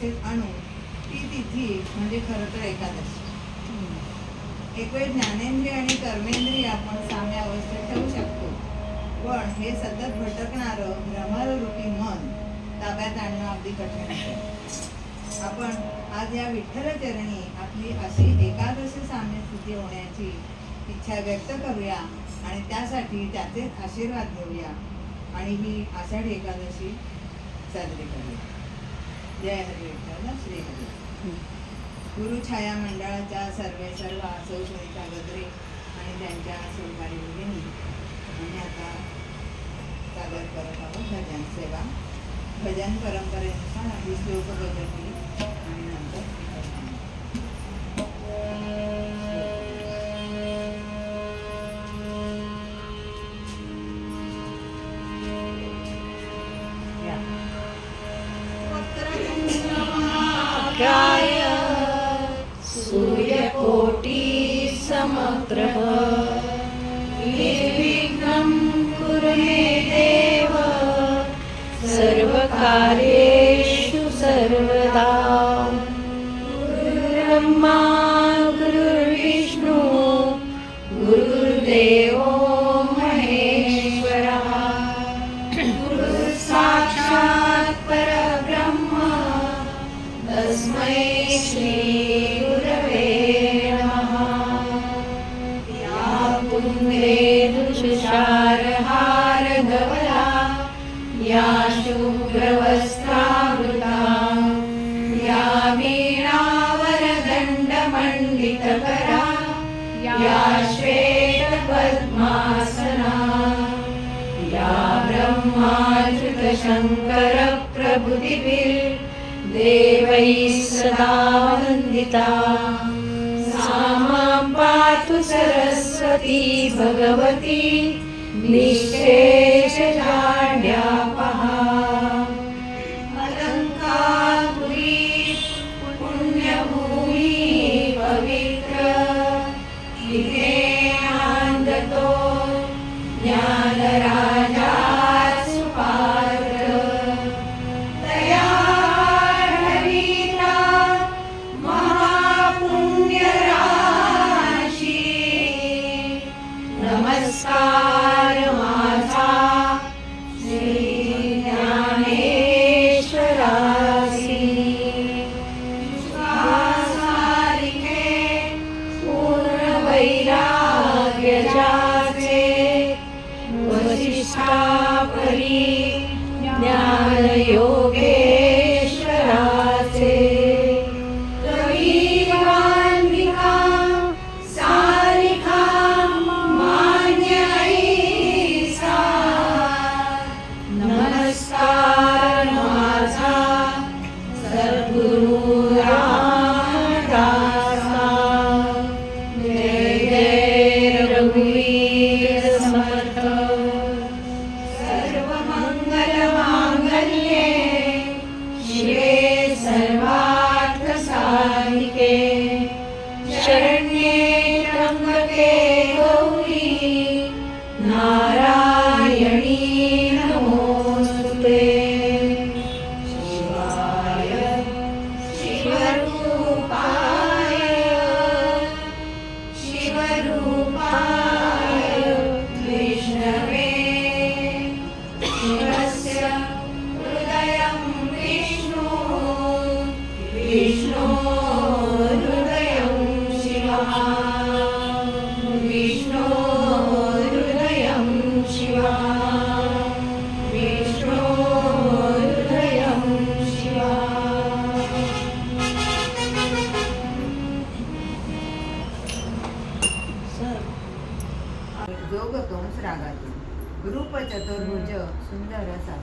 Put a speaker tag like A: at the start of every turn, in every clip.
A: साम्य आणू ती तिथी म्हणजे खरं तर एकादशी. एक वेळ ज्ञानेंद्रिय आणि कर्मेंद्रिय आपण साम्य अवस्थेत ठेवू शकतो. पण हे सतत भटकणारं भ्रमरूपी मन ताब्यात आणणं अगदी कठीण आहे. आपण आज या विठ्ठलचरणी आपली अशी एकादशी साम्य स्थिती होण्याची इच्छा व्यक्त करूया आणि त्यासाठी त्याचे आशीर्वाद घेऊया. आणि ही आषाढी एकादशी साजरी करूया. जय हरी विठ्ठल श्री हरी गुरुछाया मंडळाच्या सर्व सर्व सौ सुनीता गद्रे आणि त्यांच्या सहकारी मुलींनी आम्ही आता सादर करत आहोत भजन सेवा. भजन परंपरेनुसार आधी श्लोक बदलली
B: समग्रः निर्विघ्नं कुरु मे देव सर्वकार्येषु या शुभ्रवस्त्रावृता या वीणावरदण्डमण्डितकरा या श्वेतपद्मासना। या ब्रह्माच्युतशङ्करप्रभृतिभिर्देवैः सदा वन्दिता। सा मां पातु सरस्वती भगवती। निःशेषजाड्यापहा विष्णो हृदयं
A: रागातून रूप चतुर्भुज सुंदर असा.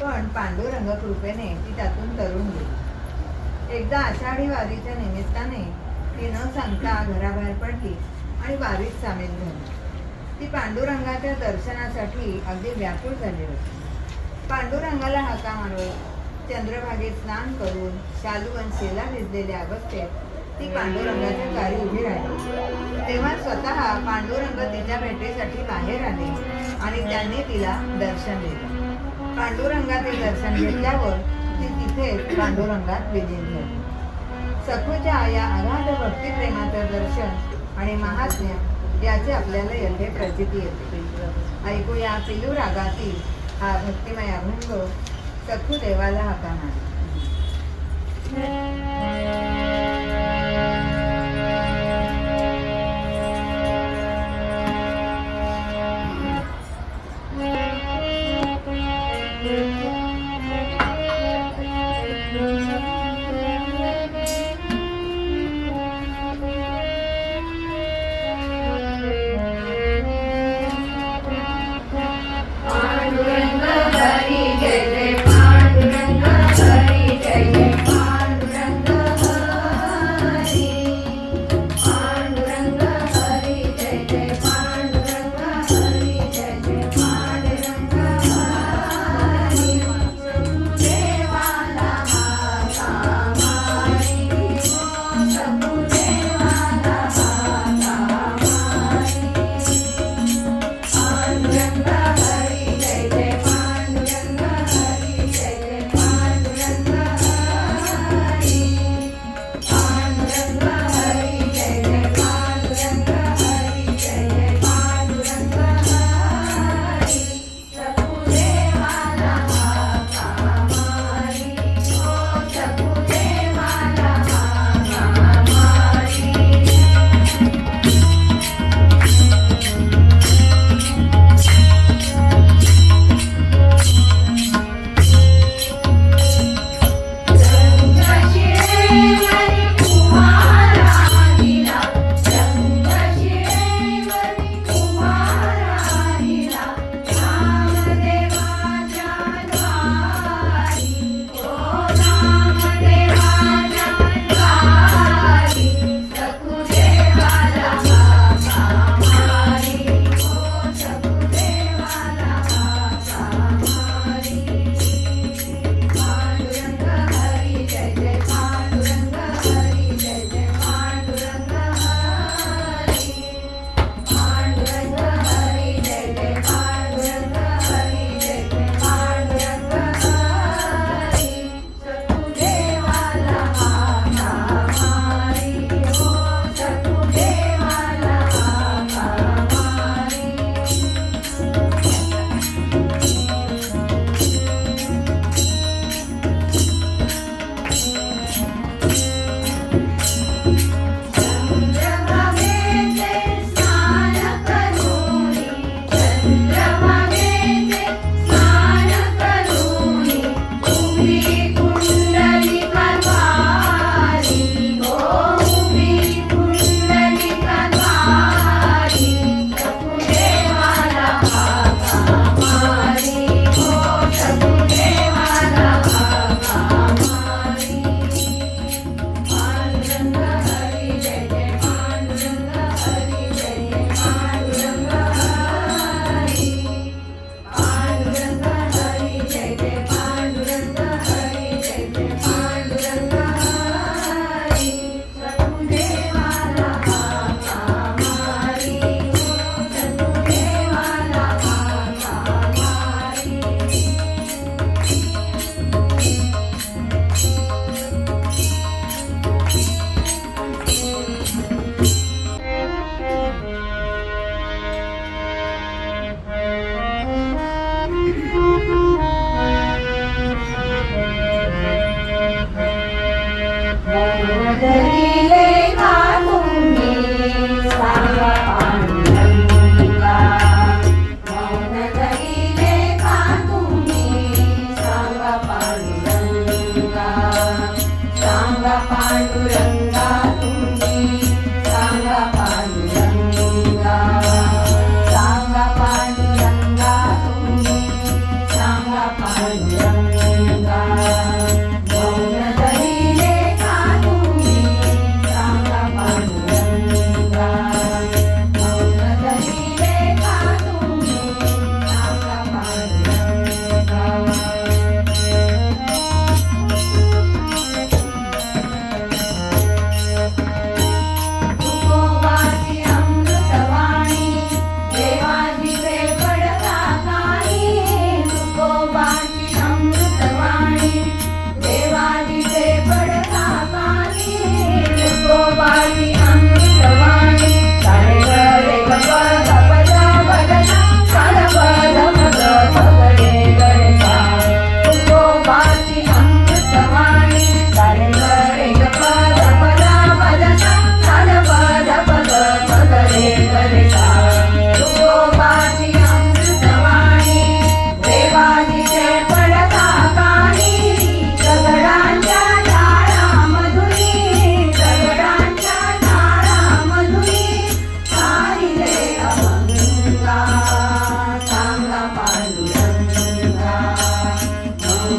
B: पण पांडुरंग कृपेने ती त्यातून तरुण गेली एकदा आषाढी वारीच्या निमित्ताने ती न सांगता घराबाहेर पडली आणि वारीत सामील झाली. ती पांडुरंगाच्या दर्शनासाठी अगदी व्याकुळ झाली होती. पांडुरंगाला हाका मारत चंद्रभागेत स्नान करून शालू आणि शेला भिजलेल्या अवस्थेत ती पांडुरंगाच्या दारी उभी राहिली. तेव्हा स्वतः पांडुरंग तिच्या भेटीसाठी बाहेर आले आणि त्यांनी तिला दर्शन दिलं. पांडुरंगाचे दर्शन घेतल्यावर ती तिथे पांडुरंगात विलीन झाली सखूच्या या अगाध भक्तिप्रेमाचं दर्शन आणि महात्म्य याचे आपल्याला येथे प्रचिती येते ऐकूया पिलू रागातील हा भक्तिमय अभंग सखू देवाला हाका मारला.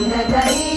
B: ीन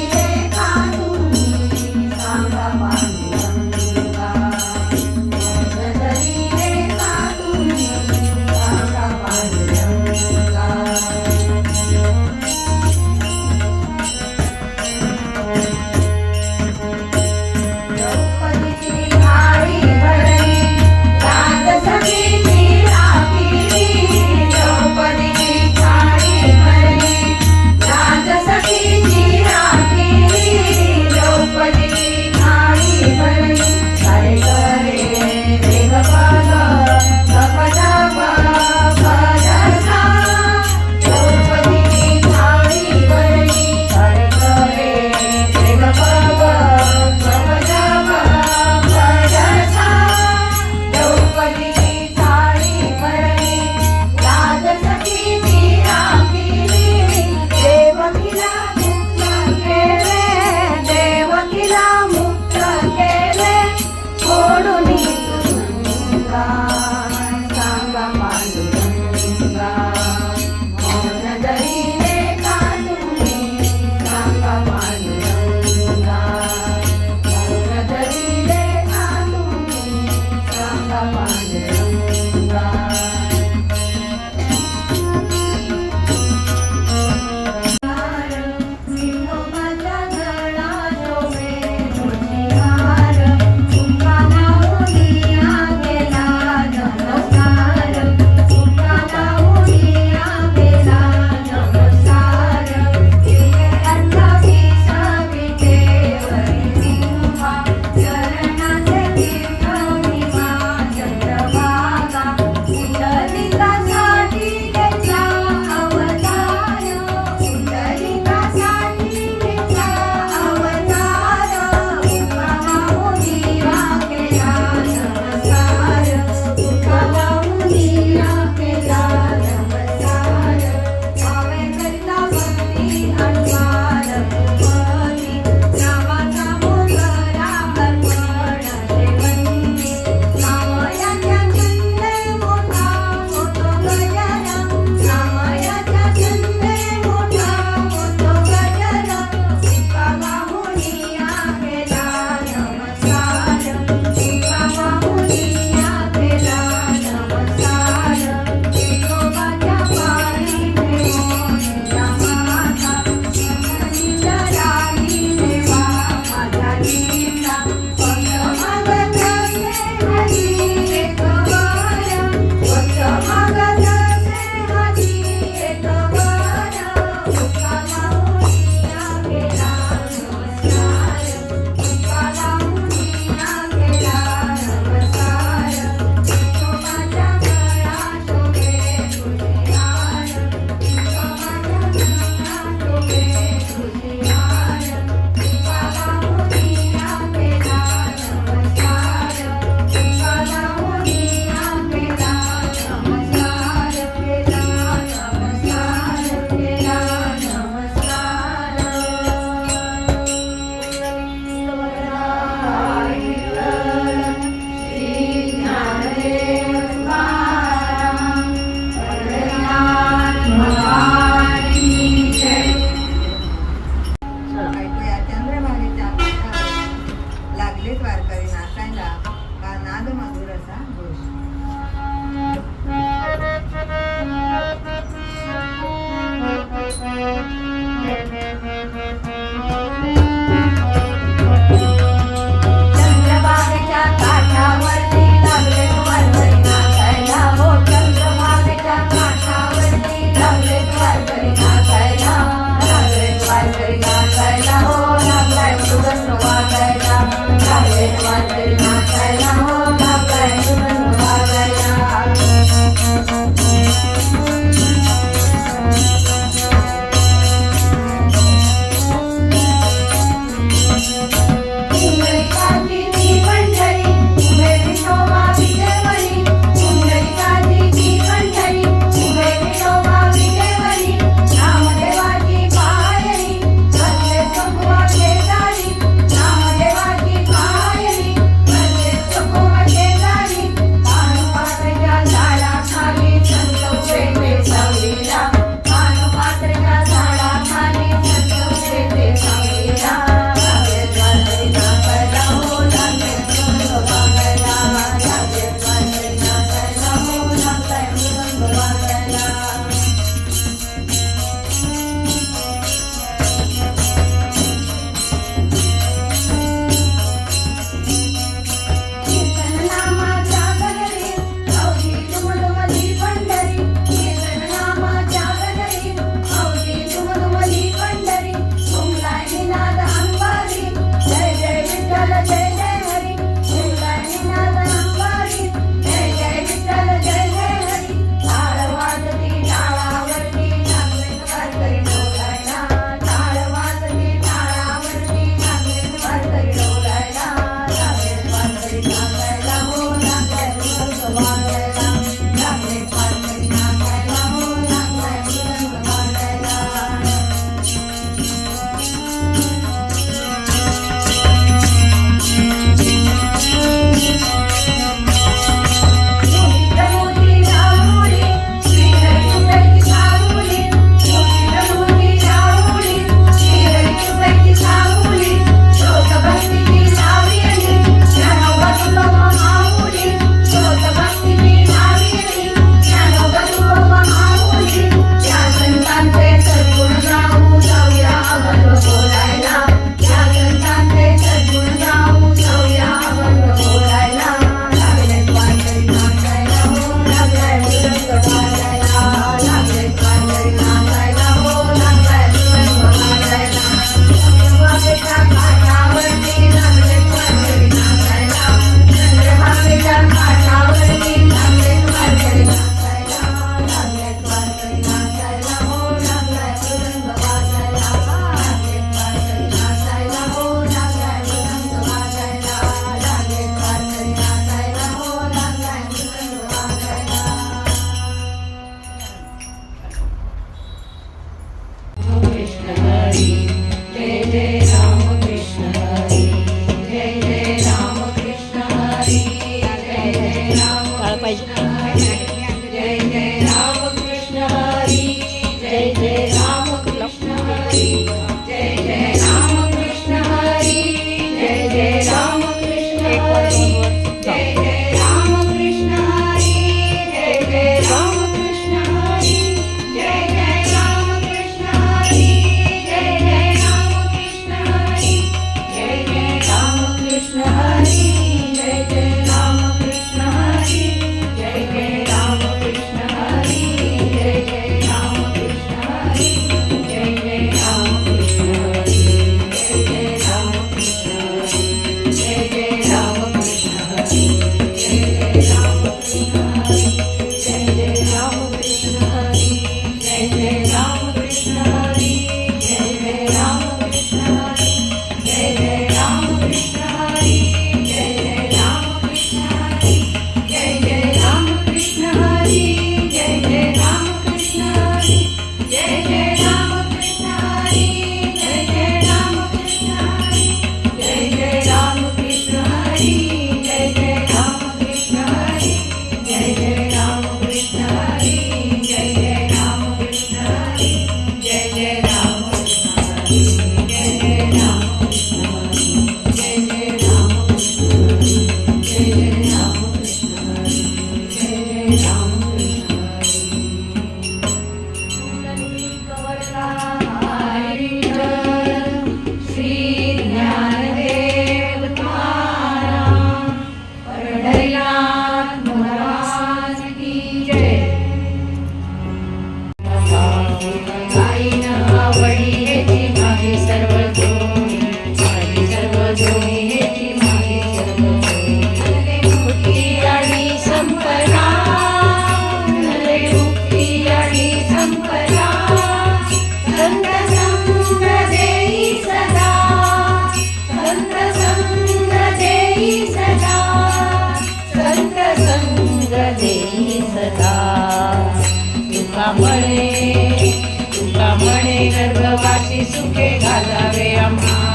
B: Jesús que cada vez más.